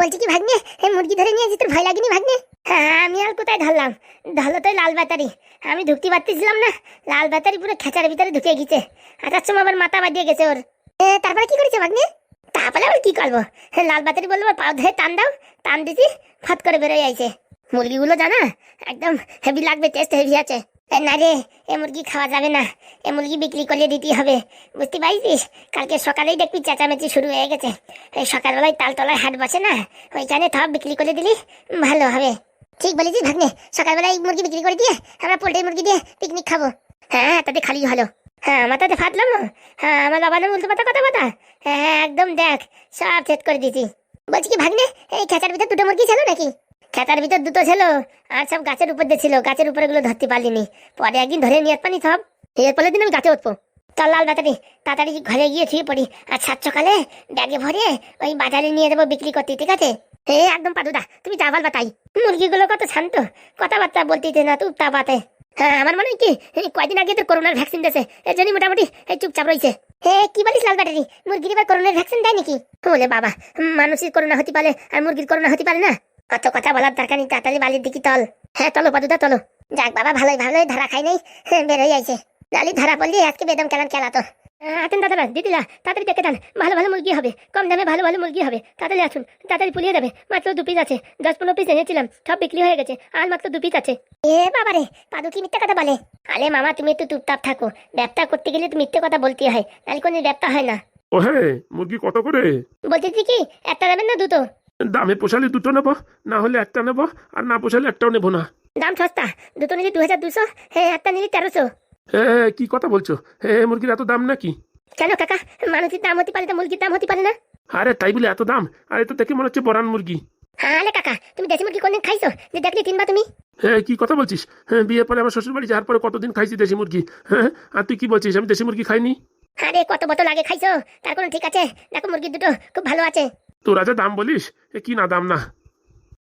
বলছি কি ভাগ্নে? এই মুরগি ধরে নিয়ে তোর ভয় লাগেনি ভাগ্নে? হ্যাঁ আমি আর কোথায় ধরলাম? ধরলো তো লাল ব্যাটারি। আমি ঢুকতে পারতেছিলাম না। লাল ব্যাটারি পুরো খেঁচার ভিতরে ঢুকে গেছে। আটার সময় আবার মাথা বাঁধিয়ে গেছে ওর। তারপরে কি করেছে ভাগ্নে? তারপরে আবার কি করব? লাল ব্যাটারি বলল পা ধরে টান দাও। টান দিছি ফট করে বেরোয় আইছে। মুরগিগুলো জানা? একদম হেভি লাগবে টেস্ট হেভি আছে। না রে এ মুরগি খাওয়া যাবে না। এ মুরগি বিক্রি করলে দিতে হবে। বুঝতে পারছিস? কালকে সকালেই দেখবি চেঁচামেচি শুরু হয়ে গেছে। এই সকালবেলায় তালতলায় হাট বসে না? ওইখানে সব বিক্রি করে দিলি ভালো হবে। ঠিক বলেছিস ভাগ্নে। সকালবেলায় মুরগি বিক্রি করে দিয়ে আমরা পোল্ট্রি মুরগি দিয়ে পিকনিক খাব। হ্যাঁ তাতে খালি ভালো হ্যাঁ আমার তাতে ফাটলাম হ্যাঁ আমার বাবানের উল্টো পাতা কথা কথা হ্যাঁ হ্যাঁ, একদম দেখ সব সেট করে দিছি বলছি কি ভাগ্নে এই খেঁচার ভিতর দুটো মুরগি ছিল নাকি? খেতার ভিতর দুটো ছিল, আর সব গাছের উপর দিয়ে ছিল, গাছের উপরে গুলো ধরতে পারলিনি। পরে একদিন ধরে নিয়ে পানি সব। এর পরের দিন আমি গাছে উঠবো চল লাল ব্যাটারি তাড়াতাড়ি ঘরে গিয়ে শুয়ে পড়ি। আর সাত সকালে ব্যাগে ভরে ওই বাজারে নিয়ে যাব বিক্রি করতে, ঠিক আছে? হে একদম পাদুদা, তুমি যা বলবা তাই। মুরগিগুলো কত শান্ত, কথাবার্তা বলতে না তুই তা বাতে। হ্যাঁ আমার মনে হয় কি কয়দিন আগে তোর করোনার ভ্যাকসিন দিয়েছে, এর জন্য মোটামুটি এই চুপচাপ রয়েছে। হে কি বলিস লাল ব্যাটারি মুরগির এবার করোনার ভ্যাকসিন দেয় নাকি বলে বাবা, মানুষের করোনা হতে পারে, আর মুরগির করোনা হতে পারে না। কত কথা বলার দরকার নেই তাড়াতাড়ি বালির দিকে তল হ্যাঁ তলো পাদুদা তলো যাক বাবা ভালোই ভালোই ধারা খাই নাই। হ্যাঁ বেরোই আইছে। লালি ধারা পড়লি আজকে বেদম কেলান খেলাতো আতেন দাদারা দিদিরা তাড়াতাড়ি দেখে দেন ভালো ভালো মুরগি হবে। কম দামে ভালো ভালো মুরগি হবে। তাড়াতাড়ি আসুন তাড়াতাড়ি পুলিয়ে দেবে মাত্র দু পিস আছে দশ পনেরো পিস এনেছিলাম সব বিক্রি হয়ে গেছে। আর মাত্র দু পিস আছে। এ বাবারে পাদু কি মিথ্যে কথা বলে। আলে মামা তুমি একটু চুপচাপ থাকো। ব্যবসা করতে গেলে তো মিথ্যে কথা বলতে হয় নাহলে কোনো ব্যবসা হয় না। ও হ্যাঁ মুরগি কত করে? বলতেছি কি একটা দেবেন না দুটো? দামে পোষালে দুটো নেব না হলে একটা নেব আর না পোষালে একটাও নেব না। দাম সস্তা দুটো নিলে দু হাজার দুশো হ্যাঁ একটা নিলে তেরোশো। হ্যাঁ কি কথা বলছো? হ্যাঁ মুরগির এত দাম নাকি? কেন কাকা? মানুষের দাম হতে পারে তো মুরগির দাম হতে পারে না? আরে তাই বলে এত দাম? আরে তো দেখে মনে হচ্ছে বরান মুরগি। হ্যাঁ কাকা তুমি দেশি মুরগি কোনদিন খাইছো? যে দেখলে তিনবার তুমি। হ্যাঁ কি কথা বলছিস? হ্যাঁ বিয়ে পরে আমার শ্বশুর বাড়ি যাওয়ার পরে কতদিন খাইছি দেশি মুরগি? হ্যাঁ আর তুই কি বলছিস? আমি দেশি মুরগি খাইনি। আরে কত বোতল আগে খাইছো? তার কোনো ঠিক আছে? দেখো মুরগি দুটো খুব ভালো আছে। তোরা যা দাম বলিস এ কি না দাম না?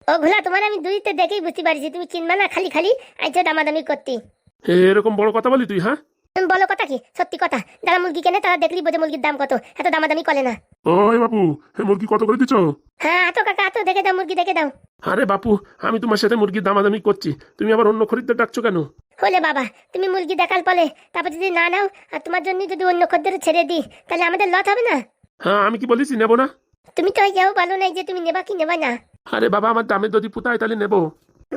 ও ভোলা তোমার আমি দুইতে দেখেই বুঝতে পারছি তুমি চিনবা না খালি খালি আইছো দামাদামি করতে। এরকম বড় কথা বলি তুই হ্যাঁ? বলো কথা কি সত্যি কথা। যারা মুরগি কেনে তারা দেখলি বোঝে মুরগির দাম কত এত দামাদামি করে না। ওই বাবু হ্যাঁ মুরগি কত করে দিচ্ছ হ্যাঁ এত কাকা এত দেখে দাও মুরগি দেখে দাও। আরে বাপু আমি তোমার সাথে মুরগির দামাদামি করছি তুমি আবার অন্য খরিদ্দার ডাকছো কেন? হলে বাবা তুমি মুরগি দেখাল পলে তারপর যদি না নাও আর তোমার জন্য যদি অন্য খদ্দের ছেড়ে দিই তাহলে আমাদের লট হবে না? হ্যাঁ আমি কি বলেছি নেব না? তুমি তো যাও বলো নাই যে তুমি নেবা কি নেবা না। আরে বাবা আমার দামে যদি পুতায় তাহলে নেব।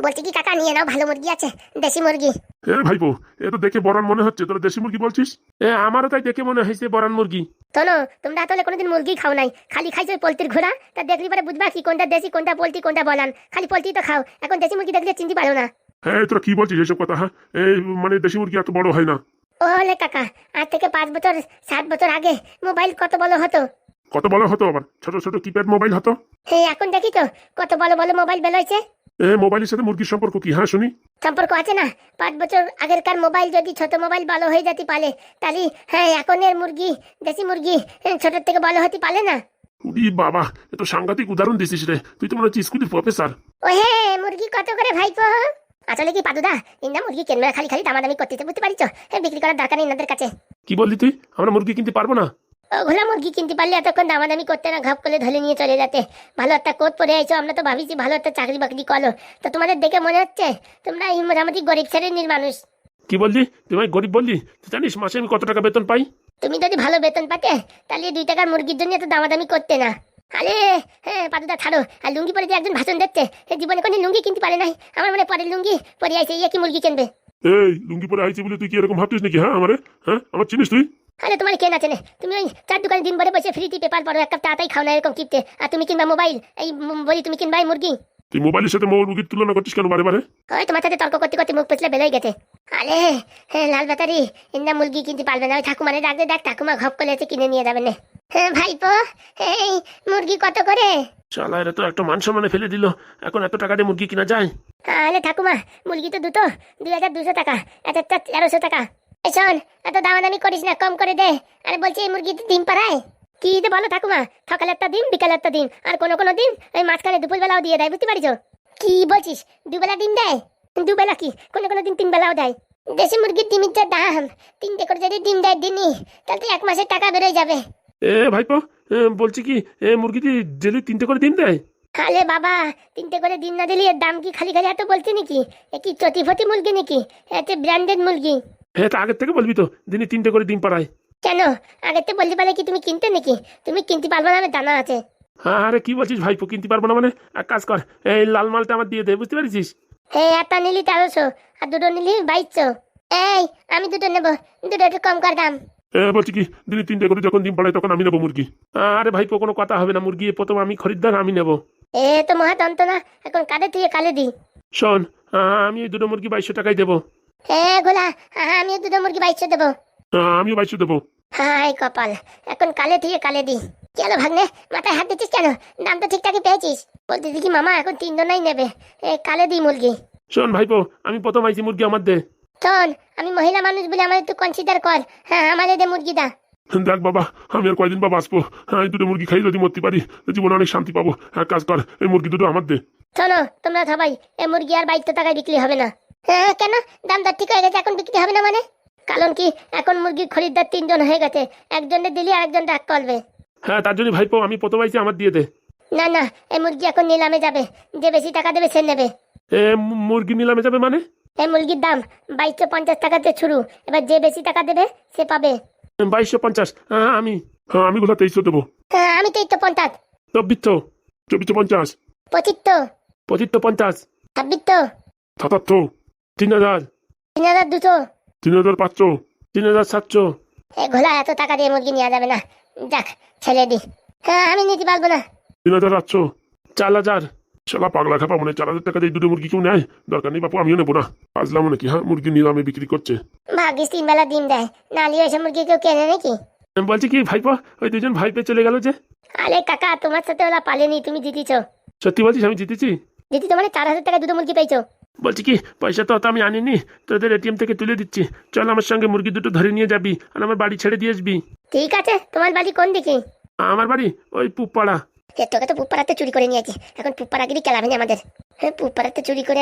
বলছি কি কাকা নিয়ে নাও ভালো মুরগি আছে দেশি মুরগি। এ ভাইপো এ তো দেখে বরান মনে হচ্ছে তোরা দেশি মুরগি বলছিস? এ আমারও তাই দেখে মনে হয়েছে বরান মুরগি। শোনো তোমরা তাহলে কোনোদিন মুরগি খাও নাই খালি খাইছো ওই পোলট্রির ঘোড়া তা দেখলি পরে বুঝবা কি কোনটা দেশি কোনটা পোলট্রি কোনটা বলান। খালি পোলট্রি তো খাও এখন দেশি মুরগি দেখলে চিনতে পারো না। হ্যাঁ তোরা কি বলছিস এসব কথা হ্যাঁ? এই মানে দেশি মুরগি এত বড় হয় না। ও হলে কাকা আজ থেকে পাঁচ বছর সাত বছর আগে মোবাইল কত বড় হতো? কত বড় হতো আবার? ছোট ছোট কিপ্যাড মোবাইল হতো। হে এখন দেখি তো কত বড় বড় মোবাইল বেরোয়ছে এ মোবাইলের সাথে মুরগির সম্পর্ক কি? হ্যাঁ শুনি। সম্পর্ক আছে না? পাঁচ বছর আগেরকার মোবাইল যদি ছোট মোবাইল ভালো হয়ে যেতে পারে তাহলে হ্যাঁ এখনের মুরগি দেশি মুরগি ছোট থেকে ভালো হতে পারে না? উরি বাবা এ তো সাংঘাতিক উদাহরণ দিছিস রে। তুই তো মনে হচ্ছে স্কুলের প্রফেসর ও হে মুরগি কত করে ভাইপো? আসলে কি পাদুদা ইন্দা মুরগি কেনবে খালি খালি দামাদামি করতে বুঝতে পারিস হ্যাঁ বিক্রি করার দরকার নেই ইনাদের কাছে। কি বললি তুই? আমরা মুরগি কিনতে পারব না? ওগুলা মুরগি কিনতে পারলে এতক্ষণ দামাদামি করতে না ঘাপ করে ধরে নিয়ে চলে যেতে। ভালো একটা কোট পরে আইছো আমরা তো ভাবিছি ভালো একটা চাকরি বাকরি করো। তো তোমাদের দেখে মনে হচ্ছে তোমরা এই মোটামুটি গরিব শ্রেণির মানুষ। কি বললি? তুই ভাই গরিব বললি? তুই জানিস মাসে আমি কত টাকা বেতন পাই? তুমি যদি ভালো বেতন পাতে তাহলে দুই টাকার মুরগির জন্য এত দামাদামি করতে না। আরে হ্যাঁ পাতুদা ছাড়ো। আর লুঙ্গি পরে যে একজন ভাষণ দিচ্ছে জীবনে কোনো লুঙ্গি কিনতে পারে নাই। আমার মনে পরে লুঙ্গি পরে আইছে ইয়ে কি মুরগি কিনবে। এই লুঙ্গি পরে আইছি বলে তুই কি এরকম ভাবছিস নাকি হ্যাঁ আমারে? হ্যাঁ আমার চিনিস তুই? আরে তোমার আছে না? তুমি ওই চার দোকানে দিন ভরে বসে ফ্রিতে পেপার পড়ো এক কাপ তাড়াতাড়ি খাও না এরকম কিনতে আর তুমি কিনবা মোবাইল এই বলি তুমি কিনবা মুরগি? তুই মোবাইলের সাথে মুরগির তুলনা করছিস কেন বারে বারে? ওই তোমার সাথে তর্ক করতে করতে মুখ পেছলে বেরোয় গেছে। আরে হ্যাঁ লাল ব্যাটারি ইন্দা মুরগি কিনতে পারবে না। ওই ঠাকুমারে দেখ ঠাকুমা ঘপ করে কিনে নিয়ে যাবে না। ভাইপো এই মুরগি কত করে? শালা এরা তো একটা মান সম্মানে ফেলে দিল। এখন এত টাকা দিয়ে মুরগি কিনা যায়? আরে ঠাকুমা মুরগি তো দুটো দুই হাজার দুশো টাকা এক একটা তেরোশো টাকা। এই শোন এত দামাদামি করিস না কম করে দে। আরে বলছি এই মুরগি ডিম পাড়ায়? কি যে বলো ঠাকুমা সকালে একটা দিন বিকালে একটা দিন আর কোনো কোনো দিন ওই মাঝখানে দুপুরবেলাও দিয়ে দেয় বুঝতে পারিস কি বলছিস দুবেলা ডিম দেয়? দুবেলা কি কোনো কোনো দিন তিন বেলাও দেয়। দেশি মুরগির ডিমের যা দাম তিনটে করে যদি ডিম দেয় দিনই তাহলে এক মাসের টাকা বেরোয় যাবে। এ ভাইপো এ, বলছি কি এ মুরগি দিয়ে ডেলি তিনটে করে ডিম দেয়? আলে বাবা তিনটে করে দিন না দিলে এর দাম কি খালি খালি এত বলছে নাকি? এ কি চটিফটি মুরগি নাকি? এতে ব্র্যান্ডেড মুরগি। হ্যাঁ তা আগের থেকে বলবি তো দিনে তিনটে করে ডিম পাড়ায়। কেন? আগে তো বলতে পারলে কি তুমি কিনতে নাকি? তুমি কিনতে পারবে না আমার জানা আছে। হ্যাঁ আরে কি বলছিস ভাইপো কিনতে পারব না মানে? এক কাজ কর এই লাল মালটা আমার দিয়ে দে বুঝতে পারছিস? এই একটা নিলি তেরোশো আর দুটো নিলি বাইশশো। এই আমি দুটো নেব দুটো একটু কম কর দাম। বলছি কি দিনে তিনটে করে যখন ডিম পাড়ায় তখন আমি নেব মুরগি। আরে ভাইপো কোনো কথা হবে না মুরগি প্রথম আমি খরিদ্দার আমি নেব। এ তো মহাতন্ত না এখন কাদের থেকে কালে দি শোন আমি এই দুটো মুরগি বাইশশো টাকায় দেবো। হ্যাঁ গোলা হ্যাঁ আমিও দুটো মুরগি বাইশশো দেবো। আমিও বাইশশো দেবো। হাই কপাল এখন কালে থেকে কালে দি কেন ভাগ্নে মাথায় হাত দিচ্ছিস কেন? দাম তো ঠিকঠাকই পেয়েছিস। বলতে দেখি মামা এখন তিনজনাই নেবে। এ কালে দি মুরগি। শোন ভাইপো আমি প্রথম আইছি মুরগি আমার দে। শোন আমি মহিলা মানুষ বলে আমার একটু কনসিডার কর। হ্যাঁ আমাদের দে মুরগি দা। দেখ বাবা আমি আর কয়দিন বা বাঁচবো। হ্যাঁ এই দুটো মুরগি খাই যদি মরতে পারি জীবনে অনেক শান্তি পাবো। এক কাজ কর এই মুরগি দুটো আমার দে। শোনো তোমরা সবাই এ মুরগি আর বাইশশো টাকায় বিক্রি হবে না। হ্যাঁ কেন? দাম দর ঠিক হয়ে গেছে এখন বিক্রি হবে না মানে? কারণ কি এখন মুরগির খরিদ্দার তিনজন হয়ে গেছে একজনের দিলি আরেকজন ডাক করবে। হ্যাঁ তার জন্য ভাইপো আমি প্রথম আইছি আমার দিয়ে দে। না না এই মুরগি এখন নিলামে যাবে যে বেশি টাকা দেবে সে নেবে। এ মুরগি নিলামে যাবে মানে? এই মুরগির দাম বাইশশো পঞ্চাশ টাকাতে শুরু। এবার যে বেশি টাকা দেবে সে পাবে। বাইশশো পঞ্চাশ আমি আমি কোথা তেইশশো দেবো? হ্যাঁ, আমি তো এই তো পঞ্চাশ। চব্বিশ চব্বিশশো পঞ্চাশ। পঁচিশ তো পঁচিশ পঞ্চাশ। ছাব্বিশ সাতাত্তর তিন হাজার। তিন হাজার দুশো। তিন হাজার পাঁচশো তিন হাজার সাতশো। এই ঘোলা এত টাকা দিয়ে মুরগি নেওয়া যাবে না। যাক ছেড়ে দি। হ্যাঁ আমি নিতে পারব না। তিন হাজার আটশো চার হাজার। শালা পাগলা খাপা মনে চার হাজার টাকা দিয়ে দুটো মুরগি কেউ নেয়? দরকার নেই বাপু আমিও নেব না। আসলাম নাকি হ্যাঁ? মুরগি নিলামে বিক্রি করছে। ভাগ্যিস তিন বেলা ডিম দেয়। নালি ওইসব মুরগি কেউ কেনে নাকি? আমি বলছি কি ভাইপো ওই দুজন ভাই ভাইপে চলে গেল যে? আরে কাকা তোমার সাথে ওরা পালেনি তুমি জিতেছো সত্যি বলছিস আমি জিতেছি? জিতি তোমার চার হাজার টাকা দুটো মুরগি পেয়েছ। বলছি কি পয়সা তো অত আমি আনিনি তোদের এটিএম থেকে তুলে দিচ্ছি। চল আমার সঙ্গে মুরগি দুটো ধরে নিয়ে যাবি আর আমার বাড়ি ছেড়ে দিয়ে আসবি। ঠিক আছে তোমার বাড়ি কোন দিকে? আমার বাড়ি ওই পুপাড়া। তোকে তো চুরি করে নিয়েছি। এখন না আমাদের। হ্যাঁ চুরি করে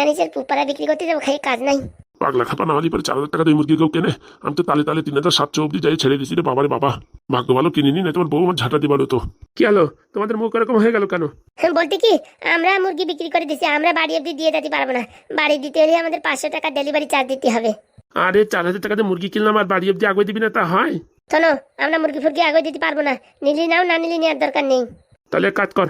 বিক্রি করতে যাব খাই কাজ নাই। পাগলা খাপা না পরে চার হাজার টাকা দিয়ে মুরগি কেউ কেনে। আমি তো তালে তালে তিন হাজার সাতশো অব্দি যাই ছেড়ে দিছি রে বাবারে বাবা। ভাগ্য ভালো কিনিনি না তোমার বউ আমার ঝাঁটা দিবারও তো কি হলো? তোমাদের মুখ এরকম হয়ে গেল কেন? হ্যাঁ, বলতে কি আমরা মুরগি বিক্রি করে দিছি আমরা বাড়ি অব্দি দিয়ে দিতে পারব না। বাড়ি দিতে হলে আমাদের পাঁচশো টাকা ডেলিভারি চার্জ দিতে হবে। আরে চার হাজার টাকা দিয়ে মুরগি কিনলাম আর বাড়ি অব্দি আগে দিবি না তা হয়? শোনো আমরা মুরগি ফুরগি আগে দিতে পারব না। নিলি নাও না নিলি নেওয়ার দরকার নেই। তাহলে এক কাজ কর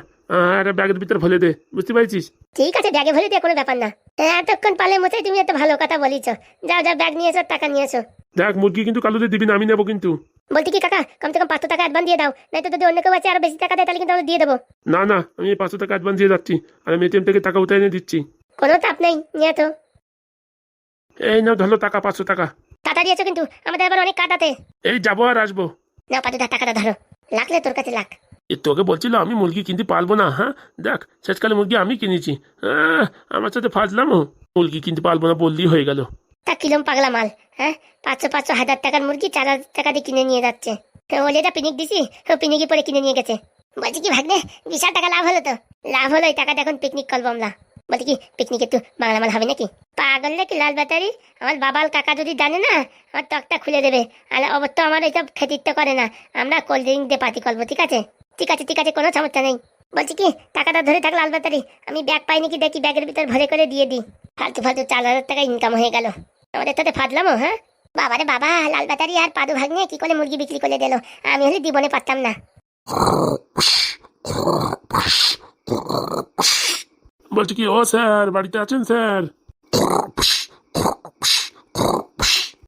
আর ব্যাগের ভিতরে ফেলে দে বুঝতে পারছিস? ঠিক আছে ব্যাগে ভরে দিয়ে কোনো ব্যাপার না। হ্যাঁ, এতক্ষণ পালে মশাই তুমি এত ভালো কথা বলিছ। যাও যাও ব্যাগ নিয়ে এসো টাকা নিয়ে এসো। দেখ মুরগি কিন্তু কালুদের দিবি না আমি নেব কিন্তু। বলতে কি কাকা কমসে কম পাঁচশো টাকা অ্যাডভান্স দিয়ে দাও নাই তো যদি অন্য কেউ আছে আরও বেশি টাকা দেয় তাহলে কিন্তু আমরা দিয়ে দেবো। না না আমি পাঁচশো টাকা অ্যাডভান্স দিয়ে যাচ্ছি আর আমি এটিএম থেকে টাকা উঠে এনে দিচ্ছি। কোনো চাপ নেই নিয়ে তো এই নাও ধরো টাকা পাঁচশো টাকা। টাটা দিয়েছ কিন্তু আমাদের আবার অনেক কাটাতে এই যাব আর আসব। না পাঁচটা টাকাটা ধরো লাগলে তোর কাছে লাখ। এ তোকে বলছিল আমি মুরগি কিনতে পারব না হ্যাঁ? দেখ, শেষকালে মুরগি আমি কিনেছি। আমার সাথে ফাজলামও মুরগি কিনতে পারব না বললেই হয়ে গেল। তা কিলম পাগলা মাল হ্যাঁ? পাঁচশো পাঁচশো হাজার টাকার মুরগি চার হাজার টাকা দিয়ে কিনে নিয়ে যাচ্ছে। ওলে এটা পিনিক দিছি? পিনিকি পরে কিনে নিয়ে গেছে। বলছি কি, ভাগ্নে, বিশাল টাকা লাভ হলো তো? লাভ হলো, এই টাকাটা এখন পিকনিক করব আমরা। বলছি কি, পিকনিক একটু বাংলা মাল হবে নাকি? পাগল নাকি লাল ব্যাটারি? আমার বাবাল কাকা যদি জানে না, আমার টকটা খুলে দেবে। আর অবশ্য আমার এইসব খেতিত্ব করে না। আমরা কোল্ড ড্রিঙ্ক দিয়ে পার্টি করব, ঠিক আছে? ঠিক আছে ঠিক আছে, কোনো সমস্যা নেই। বলছি কি, টাকাটা ধরে থাক লাল ব্যাটারি আমি ব্যাগ পাইনি কি দেখি, ব্যাগের ভিতর ভরে করে দিয়ে দিই। ফালতু ফালতু চার হাজার টাকা ইনকাম হয়ে গেল। আমাদের সাথে ফাদলামো হ্যাঁ? বাবা রে বাবা, লাল ব্যাটারি আর পাদু ভাগ্নে কি করে মুরগি বিক্রি করে দিল? আমি হলে জীবনে পারতাম না। বলছি কি, ও স্যার, বাড়িতে আছেন স্যার?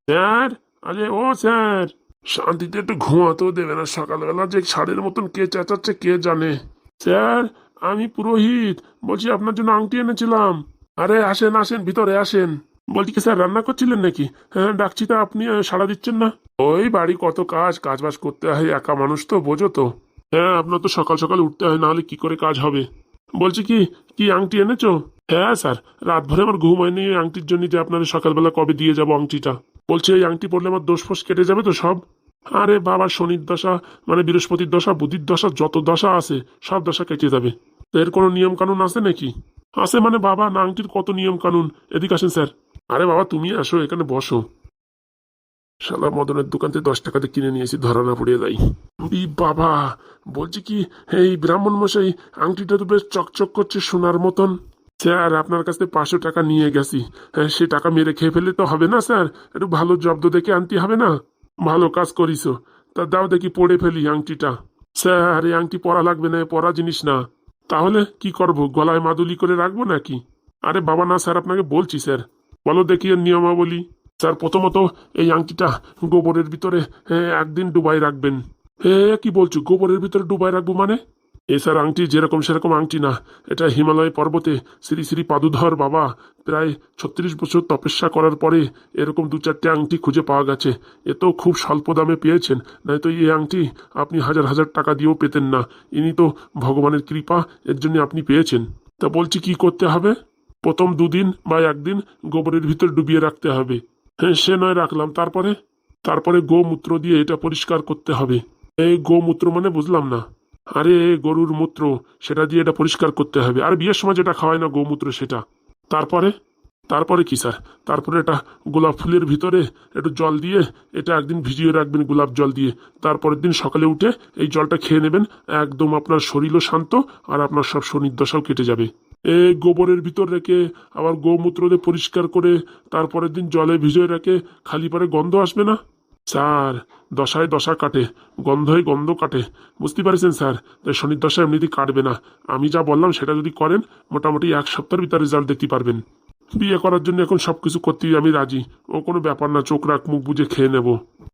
স্যার, আরে ও স্যার। শান্তিতে একটু ঘুমাতেও দেবে না। সকালবেলা যে ষাঁড়ের মতন কে চেঁচাচ্ছে কে জানে। স্যার, আমি পুরোহিত। বলছি আপনার জন্য আংটি এনেছিলাম। আরে, আসেন আসেন, ভিতরে আসেন। বলছি কি স্যার, রান্না করছিলেন নাকি? হ্যাঁ ডাকছি তা আপনি সাড়া দিচ্ছেন না? ওই বাড়ি কত কাজ কাজ বাজ করতে হয়, একা মানুষ তো, বোঝো তো। হ্যাঁ আপনার তো সকাল সকাল উঠতে হয়, নাহলে কি করে কাজ হবে? বলছি কি কি আংটি এনেছো? হ্যাঁ স্যার রাত ভরে আমার ঘুম হয়নি এই আংটির জন্য যে আপনার সকালবেলা কবে দিয়ে যাব আংটিটা। বলছি এই আংটি পড়লে আমার দোষ ফোষ কেটে যাবে তো সব? আরে বাবা, শনির দশা মানে বৃহস্পতির দশা, বুধির দশা, যত দশা আছে, সব দশা কেটে যাবে। এর কোনো নিয়ম কানুন আছে নাকি? আছে মানে বাবা, না আংটির কত নিয়ম কানুন এদিকে আসেন স্যার। আরে বাবা, তুমি আসো, এখানে বসো। শালা মদনের দোকান থেকে দশ টাকাতে কিনে নিয়েছি ধরা না পড়িয়ে যাই বাবা, বলছি কি, এই ব্রাহ্মণ মশাই, আংটিটা তো বেশ চকচক করছে সোনার মতন। স্যার, আপনার কাছ থেকে পাঁচশো টাকা নিয়ে গেছি। হ্যাঁ সে টাকা মেরে খেয়ে ফেলে তো হবে না, স্যার? একটু ভালো জব্দ দেখে আনতে হবে না? ভালো কাজ করিস তা দাও দেখি পড়ে ফেলি আংটিটা। স্যার, এই আংটি পরা লাগবে না পরা জিনিস না। তাহলে কি করব, গলায় মাদুলি করে রাখব নাকি? আরে বাবা, না, স্যার, আপনাকে বলছি, স্যার। বলো দেখি নিয়মাবলী। স্যার, প্রথমত এই আংটিটা গোবরের ভিতরে একদিন ডুবাই রাখবেন। এ, কি বলছো, গোবরের ভিতরে ডুবাই রাখব মানে? এ, স্যার, আংটি যেরকম সেরকম আংটি না। এটা হিমালয় পর্বতে শ্রী শ্রী পাদুধর বাবা প্রায় ছত্রিশ বছর তপস্যা করার পরে এরকম দু চারটে আংটি খুঁজে পাওয়া গেছে। এ তো খুব স্বল্প দামে পেয়েছেন, নয়তো এই আংটি আপনি হাজার হাজার টাকা দিয়েও পেতেন না। ইনি তো ভগবানের কৃপা, এর জন্য আপনি পেয়েছেন। তা বলছি কি করতে হবে? প্রথম দুদিন বা একদিন গোবরের ভিতর ডুবিয়ে রাখতে হবে। হ্যাঁ সে নয় রাখলাম, তারপরে? তারপরে গোমূত্র দিয়ে এটা পরিষ্কার করতে হবে। এই গোমূত্র মানে বুঝলাম না। আরে গরুর মূত্র, সেটা দিয়ে এটা পরিষ্কার করতে হবে। আর বিয়ের সময় যেটা খাওয়ায় না গোমূত্র, সেটা? তারপরে? তারপরে কি, স্যার? তারপরে এটা গোলাপ ফুলের ভিতরে একটু জল দিয়ে, এটা একদিন ভিজিয়ে রাখবেন গোলাপ জল দিয়ে। তারপরের দিন সকালে উঠে এই জলটা খেয়ে নেবেন। একদম আপনার শরীরও শান্ত আর আপনার সব শনির্দশাও কেটে যাবে। এই গোবরের ভিতর রেখে আবার গোমূত্র দিয়ে পরিষ্কার করে তারপরের দিন জলে ভিজিয়ে রেখে খালি পারে গন্ধ আসবে না? স্যার, দশায় দশা কাটে গন্ধয় গন্ধ কাটে। বুঝতে পারছেন স্যার তাই শনির দশা এমনিতেই কাটবে না। আমি যা বললাম সেটা যদি করেন, মোটামুটি এক সপ্তাহের ভিতরে রেজাল্ট দেখতে পারবেন। বিয়ে করার জন্য এখন সব কিছু করতেই আমি রাজি। ও কোনো ব্যাপার না, চোখ রাখ, মুখ বুঝে খেয়ে নেব।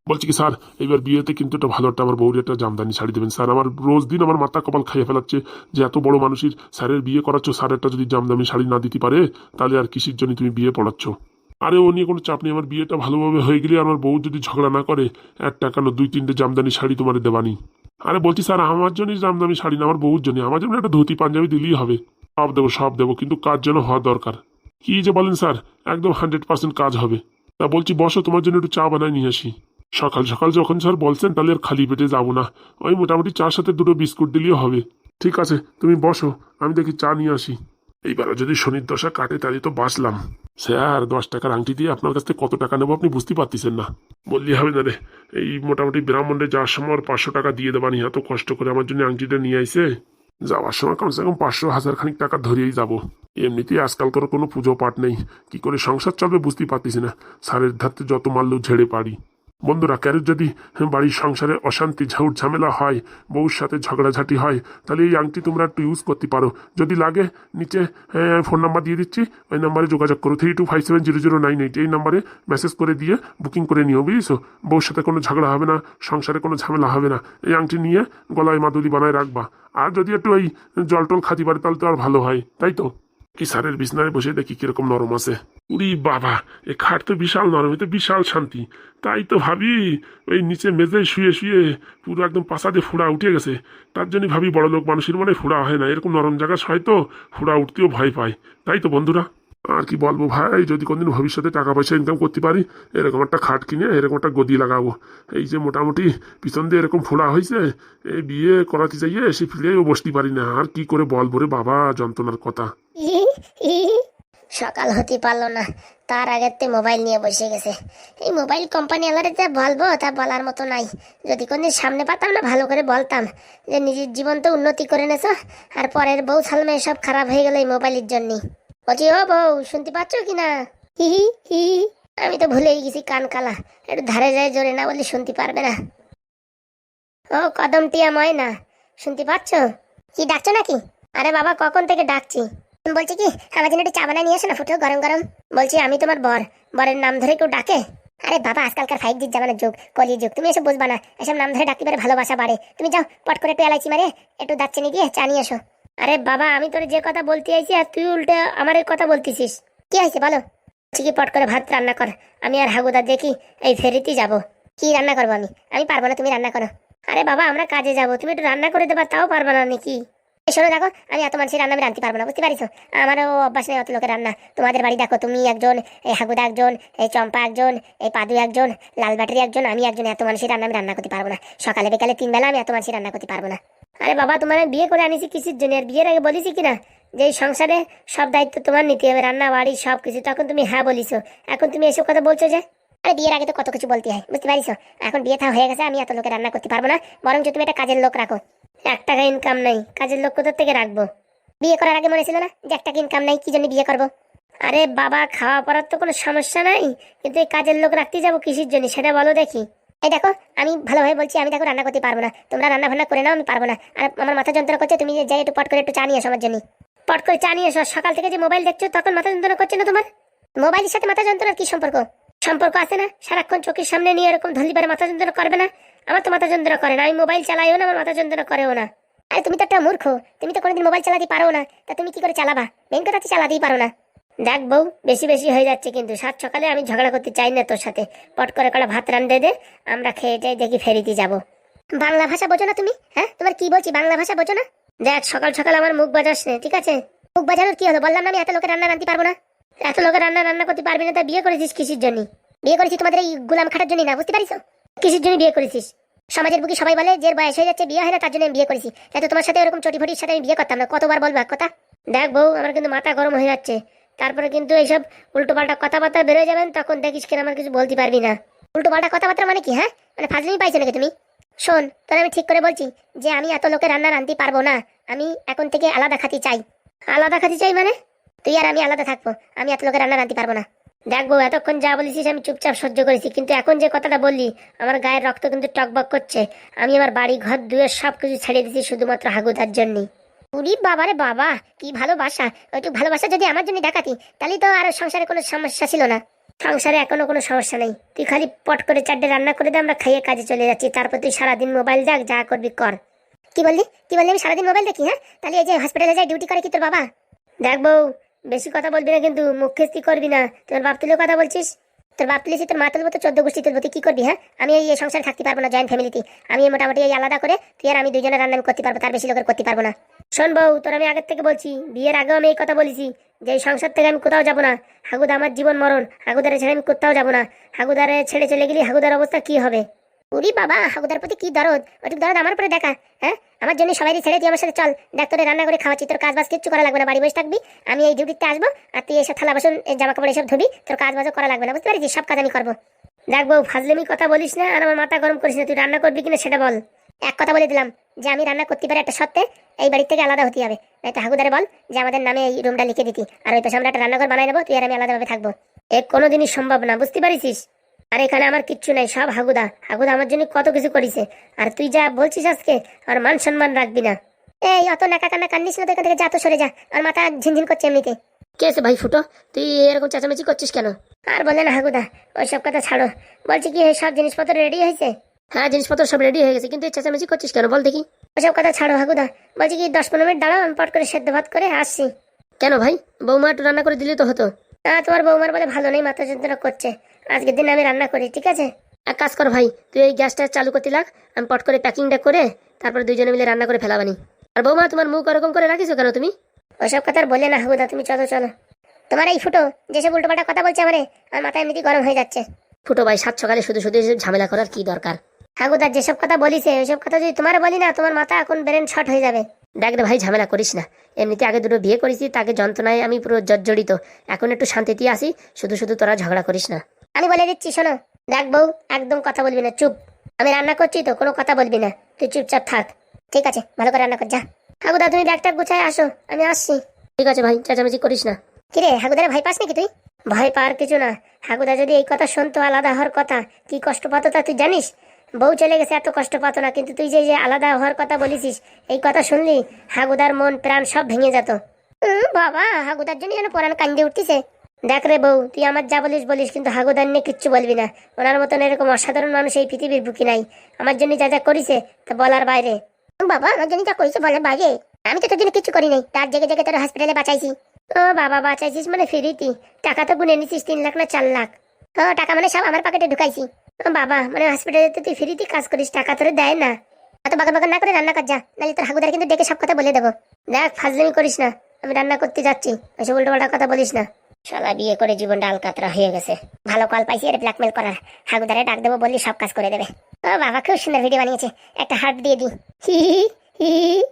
বলছি কি, স্যার এবার বিয়েতে কিন্তু একটা ভালো একটা আমার বউর একটা জামদানি শাড়ি দেবেন। স্যার, আমার রোজ দিন আমার মাথা কপাল খাইয়ে ফেলাচ্ছে যে এত বড় মানুষের স্যারের বিয়ে করাচ্ছ, স্যার একটা যদি জামদানি শাড়ি না দিতে পারে, তাহলে আর কিসের জন্য তুমি বিয়ে পড়াচ্ছ? আরে, ও নিয়ে কোনো চাপ নেই, আমার বিয়েটা ভালোভাবে হয়ে গেলে আমার বউ যদি ঝগড়া না করে, এক টাকা না দুই তিনটে জামদানি শাড়ি তোমার দেবানি। আরে, বলছি স্যার, আমার জন্যই জামদানি শাড়ি না, আমার বউর জন্য আমার জন্য একটা ধুতি পাঞ্জাবি দিলেই হবে। সব দেবো সব দেবো, কিন্তু কাজ যেন হওয়া দরকার? কি যে বলেন স্যার, একদম হান্ড্রেড পার্সেন্ট কাজ হবে। তা বলছি, বসো, তোমার জন্য একটু চা বানায় নিয়ে আসি। সকাল সকাল যখন স্যার বলছেন, তাহলে আর খালি পেটে যাব না। ওই মোটামুটি চার সাথে দুটো বিস্কুট দিলেও হবে। ঠিক আছে, তুমি বসো, আমি দেখি চা নিয়ে আসি। এইবারও যদি শনির দশা কাটে, তাহলে তো বাঁচলাম। স্যার, দশ টাকার আংটি দিয়ে আপনার কাছ থেকে কত টাকা নেব আপনি বুঝতে পারতেছেন না। বললি হবে না রে, এই মোটামুটি ব্রাহ্মণে যাওয়ার সময় পাঁচশো টাকা দিয়ে দেবানি, এত কষ্ট করে আমার জন্য আংটিটা নিয়ে আইসে যাওয়ার সময় কমসে কম পাঁচশো হাজার খানিক টাকা ধরিয়েই যাব। এমনিতেই আজকালকার কোনো পুজো পাঠ নেই। কি করে সংসার চলবে বুঝতেই পারতেছি না। সারের ধারতে যত মারলেও ঝেড়ে পারি বন্ধুরা কারোর যদি বাড়ির সংসারে অশান্তি, ঝাউট ঝামেলা হয় বউর সাথে ঝগড়াঝাটি হয়, তাহলে এই আংটি তোমরা একটু ইউজ করতে পারো। যদি লাগে, নিচে ফোন নাম্বার দিয়ে দিচ্ছি, ওই নাম্বারে যোগাযোগ করো। Three two five seven zero zero nine eight এই নাম্বারে মেসেজ করে দিয়ে বুকিং করে নিও, বুঝেছ? বউর সাথে কোনো ঝগড়া হবে না, সংসারে কোনো ঝামেলা হবে না। এই আংটি নিয়ে গলায় মাদুলি বানায় রাখবা। আর যদি একটু ওই জল টল খাতি পারে তাহলে তো আর ভালো হয়, তাই তো? কি স্যারের বিছনায় বসে দেখি কীরকম নরম আছে। উরি বাবা, এ খাট তো বিশাল নরম এতে বিশাল শান্তি। তাই তো ভাবি, ওই নিচে মেঝে শুয়ে শুয়ে পুরো একদম পাশাতে ফুড়া উঠে গেছে। তার জন্য ভাবি বড় লোক মানুষের মনে ফুড়া হয় না। এরকম নরম জায়গা হয়তো ফুড়া উঠতেও ভয় পায়। তাই তো বন্ধুরা আর কি বলব ভাই, যদি কোনদিন ভবিষ্যতে টাকা পয়সা ইনকাম করতে পারি, এরকম একটা খাট কিনে, এরকম একটা গদি লাগাবো। এই যে মোটামুটি পিছন দিয়ে এরকম ফোড়া হয়েছে এই বিয়ে করাতে চাইয়ে এসে ফিরেও বসতে পারি না। আর কি করে বলব রে বাবা, যন্ত্রণার কথা। সকাল হতে পারল না। তার আগের তে মোবাইল নিয়ে বসে গেছে। এই মোবাইল কোম্পানি আলারে যা বলব, তা বলার মতো নাই। যদি কোনদিন সামনে পাতাম না, ভালো করে বলতাম। যে নিজের জীবন তো উন্নতি করে নেছো, আর পরের বউ সালমে সব খারাপ হয়ে গেল এই মোবাইলের জন্যই। বলছি ও বউ শুনতে পাচ্ছ কি না হি হি। আমি তো ভুলেই গেছি, কান কালা। একটু ধারে যায়, জোরে না বলে শুনতে পারবে না। ও কদম টিয়া ময়না। শুনতে পাচ্ছ? কি, ডাকছো নাকি? আরে বাবা, কখন থেকে ডাকছি? বলছি কি, আমার জন্য একটু চা বানায় নিয়ে আসো না ফুটো গরম গরম। বলছি, আমি তোমার বর। বরের নাম ধরে কেউ ডাকে? আরে বাবা, আজকালকার ফাইভ জির জামানের যুগ কলি যুগ, তুমি এসব বুঝবা না। এসব নাম ধরে ডাকতে পারে ভালোবাসা বাড়ে। তুমি যাও, পট করে একটু এলাইচি মারে, একটু দাচ্চিনি দিয়ে চা নিয়ে এসো। আরে বাবা, আমি তোর যে কথা বলতে আইছি আর তুই উল্টে আমার কথা বলতেছিস। কি হয়েছে বলো? কি পট করে ভাত রান্না কর? আমি আর হাগুদা দেখি এই ফেরিতে যাব। কি রান্না করব আমি? আমি পারব না, তুমি রান্না করো। আরে বাবা, আমরা কাজে যাব। তুমি একটু রান্না করে দেবা, তাও পারব না নাকি? শোনো দেখো, আমি এত মানুষের রান্না আমি রাঁধতে পারব না, বুঝতে পারিস আমারও অভ্যাস নেই অত লোকের রান্না। তোমাদের বাড়ি দেখো, তুমি একজন, এই হাগুদা একজন, এই চম্পা একজন, এই পাদু একজন, লাল ব্যাটারি একজন, আমি একজন, এত মানুষের রান্না আমি রান্না করতে পারব না। সকালে বিকালে তিন বেলা আমি এত মানুষের রান্না করতে পারব না। আরে বাবা, তোমার বিয়ে করে আনিছি কিসের জন্য? আর বিয়ের আগে বলিছি কিনা? যে এই সংসারে সব দায়িত্ব তোমার নিতে হবে, রান্না, বাড়ি সব কিছু তখন তুমি হ্যাঁ বলিছো। এখন তুমি এসব কথা বলছো যে? আরে বিয়ের আগে তো কত কিছু বলতে হয়, বুঝতে পারিস এখন বিয়ে থা হয়ে গেছে, আমি এত লোকে রান্না করতে পারব না। বরঞ্চ তুমি একটা কাজের লোক রাখো। এক টাকা ইনকাম নাই, কাজের লোক কোথার থেকে রাখব? বিয়ে করার আগে মনে ছিল না যে এক টাকা ইনকাম নাই, কি জন্য বিয়ে করব? আরে বাবা, খাওয়া পড়ার তো কোনো সমস্যা নাই, কিন্তু এই কাজের লোক রাখতে যাব কিসের জন্য, সেটা বলো দেখি। এই দেখো, আমি ভালোভাবে বলছি, আমি দেখো রান্না করতে পারব না। তোমরা রান্না বান্না করে নাও, আমি পারব না। আর আমার মাথা যন্ত্রণা করছে, তুমি যাই একটু পট করে একটু চা নিয়ে আমার জন্য। পট করে চা নিয়ে এসো, সকাল থেকে যে মোবাইল দেখছ, তখন মাথা যন্ত্রণা করছে না তোমার? মোবাইলের সাথে মাথা যন্ত্রণার কি সম্পর্ক? সম্পর্ক আছে না? সারাক্ষণ চোখের সামনে নিয়ে এরকম ধলিবারে মাথা যন্ত্রণা করবে না? আমার তো মাথা যন্ত্রণা করে না, আমি মোবাইল চালাইও না, আমার মাথা যন্ত্রণা করেও না। আরে তুমি তো একটা মূর্খ, তুমি তো কোনোদিন মোবাইল চালাতে পারো না, তা তুমি কি করে চালাবা? মেন কথা চালাতেই পারো না। দেখ বউ, বেশি বেশি হয়ে যাচ্ছে কিন্তু। সাত সকালে আমি ঝগড়া করতে চাই না তোর সাথে। পট করে কলা ভাত রান্ধে দে, আমরা খেয়ে যাই দেখি ফেরিতে যাব। বাংলা ভাষা বোঝো না তুমি? হ্যাঁ? তোমার কি বলছি, বাংলা ভাষা বোঝো না? দেখ, সকাল সকাল আমার মুখ বাজাস না, ঠিক আছে? মুখ বাজানোর কি হলো? বললাম না আমি এত লোকের রান্না রাঁধতে পারব না? এত লোকের রান্না রান্না করতে পারবি না, তা বিয়ে করেছিস কিসের জন্য? বিয়ে করেছিস তোমাদের এই গুলাম খাটার জন্য না, বুঝতে পারিস? কিসের জন্য বিয়ে করেছিস? সমাজের বুকি সবাই বলে, যে বয়স হয়ে যাচ্ছে, বিয়ে হয় না, তার জন্য আমি বিয়ে করেছি। তাই তো তোমার সাথে ওরকম চটি ফটির সাথে আমি বিয়ে করতাম না। কতবার বলব এক কথা? দেখ বউ, আমার কিন্তু মাথা গরম হয়ে যাচ্ছে। তারপরে কিন্তু এইসব উল্টো পাল্টা কথাবার্তা বেরোয় যাবেন, তখন দেখিস কেন আমার কিছু বলতে পারবি না। উল্টো পাল্টা কথাবার্তা মানে কি হ্যাঁ? মানে ফাজলিমি পাইছো নাকি তুমি? শোন, তোর আমি ঠিক করে বলছি যে আমি এত লোকের রান্না রাঁধতে পারব না। আমি এখন থেকে আলাদা খাতি চাই। আলাদা খাতি চাই মানে? তুই আর আমি আলাদা থাকব। আমি এত লোকের রান্না রাঁধতে পারব না। দেখব এতক্ষণ যা বলেছিস আমি চুপচাপ সহ্য করেছি, কিন্তু এখন যে কথাটা বললি, আমার গায়ের রক্ত কিন্তু টকবক করছে। আমি আমার বাড়ি ঘর দুয়ের সব কিছু ছেড়ে দিয়েছি শুধুমাত্র হাগুদার জন্যই। উরি বাবারে বাবা, কি ভালোবাসা। ওইটু ভালোবাসা যদি আমার জন্য দেখাতি তাহলে তো আর সংসারে কোনো সমস্যা ছিল না। সংসারে এখনও কোনো সমস্যা নেই। তুই খালি পট করে চারটে রান্না করে দে, আমরা খাইয়ে কাজে চলে যাচ্ছি। তারপর তুই সারাদিন মোবাইল দেখ, যা করবি কর। কি বললি? কি বললি? আমি সারাদিন মোবাইল দেখি হ্যাঁ? তাহলে এই যে হসপিটালে যাই ডিউটি করে কি তোর বাবা? দেখ বউ, বেশি কথা বলবি না কিন্তু, মুখ খেস্তি করবি না। তোর বাপ তুলেও কথা বলছিস? তোর বাপ তুলেছি তোর মা তুলবো তো চোদ্দ গোষ্ঠী তুলবো, তুই কি করবি হ্যাঁ? আমি এই সংসারে থাকতে পারব না জয়েন্ট ফ্যামিলিতে আমি মোটামুটি এই আলাদা করে, তুই আর আমি দুজনে রান্না আমি করতে পারব, তার বেশি লোকের করতে পারব না। শোন বউ, তোর আমি আগের থেকে বলছি, বিয়ের আগেও আমি এই কথা বলেছি যে সংসার থেকে আমি কোথাও যাব না। হাগুদা আমার জীবন মরণ, হাগুদারে ছেড়ে আমি কোথাও যাব না। হাগুদারে ছেড়ে চলে গেলে, হাগুদার অবস্থা কি হবে? উরি বাবা, হাগুদার প্রতি কি দরদ? ওটুক দরদ আমার উপরে দেখা হ্যাঁ? আমার জন্য সবাই ছেড়ে তুই আমার সাথে চল। দেখ, তোরে রান্না করে খাওয়াচ্ছি, তোর কাজ বাজ কিচ্ছু করা লাগবে না। বাড়ি বসে থাকবি, আমি এই ডিউটিতে আসব, আর তুই এসে থালা বাসন এই জামা কাপড় এসব ধুবি, তোর কাজ বাজও করা লাগবে না। বুঝতে পারছিস? সব কাজ আমি করব। দেখ বউ ফাজলেমি কথা বলিস না, আর আমার মাথা গরম করিস না। তুই রান্না করবি কিনা সেটা বল। এক কথা বলে দিলাম। যে আমি রান্না করতে পারি একটা সত্ত্বে এই বাড়ি থেকে আলাদা হতে হবে। নাই তো হাগুদারে বল যে আমাদের নামে এই রুমটা লিখে দিতি। আর ওই পাশে আমরা একটা রান্নাঘর বানাই নেব তুই আর আমি আলাদাভাবে থাকব। এ কোনোদিনই সম্ভব না বুঝতে পারিস আর এখানে আমার কিচ্ছু নাই সব হাগুদা। হাগুদা আমার জন্য কত কিছু করিছে। আর তুই যা বলছিস আজকে আর মান সম্মান রাখবি না। এই অত নাকা কান্না কান্দিস না এখান থেকে যা তো সরে যা। আর মাথা ঝিনঝিন করছে এমনিতে। কে আছে ভাই ফুটো? তুই এরকম চেঁচামেচি করছিস কেন? আর বলে না হাগুদা ওই সব কথা ছাড়ো। বলছি কি সব জিনিসপত্র রেডি হয়েছে? হ্যাঁ জিনিসপত্র সব রেডি হয়ে গেছে কিন্তু এই চেঁচামেচি করছিস কেন? বল দেখি। ওসব কথা ছাড়ো হাগুদা। বলছি কি দশ পনেরো মিনিট দাঁড়াও আমি পট করে সেদ্ধ ভাত করে আসছি। কেন ভাই? বৌমা একটু রান্না করে দিলে তো হতো। না তোমার বৌমার বলে ভালো নেই মাথা যন্ত্রণা করছে। আজকের দিন আমি রান্না করি ঠিক আছে? এক কাজ কর ভাই তুই এই গ্যাসটা চালু করতে লাগ আমি পট করে প্যাকিংটা করে তারপর দুইজনে মিলে রান্না করে ফেলাবানি। আর বৌমা তোমার মুখ ওরকম করে রাখিছো কেন তুমি? ওসব কথা আর বলে না হাগুদা তুমি চলো চলো। তোমার এই ফুটো যেসব উল্টোপাল্টা কথা বলছে আমারে আমার মাথা এমনিতেই গরম হয়ে যাচ্ছে। ফুটো ভাই সাত সকালে শুধু শুধু ঝামেলা করার কি দরকার? ঠাকুরদার যেসব কথা বলিছে ওইসব কথা যদি তোমার বলি না তোমার মাথা এখন ব্রেন শর্ট হয়ে যাবে। দেখ রে ভাই ঝামেলা করিস না। এমনিতে আগে দুটো বিয়ে করেছি তাকে যন্ত্রণায় আমি পুরো জর্জরিত। এখন একটু শান্তিতে আসি শুধু শুধু তোরা ঝগড়া করিস না। আমি বলে দিচ্ছি শোনো। দেখ বউ একদম কথা বলবি না চুপ। আমি রান্না করছি তো কোনো কথা বলবি না। তুই চুপচাপ থাক। ঠিক আছে ভালো করে রান্না কর যা। ঠাকুরদা তুমি ব্যাগটা গুছায় আসো আমি আসছি। ঠিক আছে ভাই চেঁচামেচি করিস না। কিরে হাগুদারে ভাই পাস নাকি তুই? ভয় পাওয়ার কিছু না। হাগুদা যদি এই কথা শুনতো আলাদা হওয়ার কথা কি কষ্ট পাতো তা তুই জানিস? বউ চলে গেছে, এত কষ্ট পাতো না, কিন্তু তুই যে যে আলাদা হওয়ার কথা বলেছিস, এই কথা শুনলি, হাগুদার মন, প্রাণ সব ভেঙে যেত। বাবা, হাগুদার জন্য যেন পরাণ কান্দে উঠতেছে। দেখ রে বউ, তুই আমার যা বলিস বলিস, কিন্তু হাগুদার নিয়ে কিচ্ছু বলবি না। ওনার মতন এরকম অসাধারণ মানুষ এই পৃথিবীর বুকি নাই। আমার জন্য যা যা করিছে, তা বলার বাইরে। বাবা, আমার জন্য যা করেছে বলার বাইরে। আমি তো তোর জন্য কিছু করি নাই। তার জেগে জেগে তোর হসপিটালে বাঁচাইছি। ও বাবা, বাঁচাইছিস মানে ফিরিতি। টাকা তো গুনে নিছিস তিন লাখ না চার লাখ। ও, টাকা মানে সব আমার পকেটে ঢুকাইছি। বাবা মানে হসপিটালে তো তুই ফ্রিতে কাজ করিস, টাকা তোরে দেয় না। অত বাগা বাগা না করে রান্না কর, যা। নাহলে তোর হাগুদার কিন্তু ডেকে সব কথা বলে দেবো। দেখ, ফাজলামি করিস না। আমি রান্না করতে যাচ্ছি। ওইসব উল্টো পাল্টা কথা বলিস না। শালা, বিয়ে করে জীবনটা আলকাতরা হয়ে গেছে। ভালো কল পাইছি এর ব্ল্যাকমেল করার। হাগুদারে ডাক দেবো বললি সব কাজ করে দেবে। ও বাবা, খুব সুন্দর ভিডিও বানিয়েছে। একটা হার্ট দিয়ে হি হি হি হি।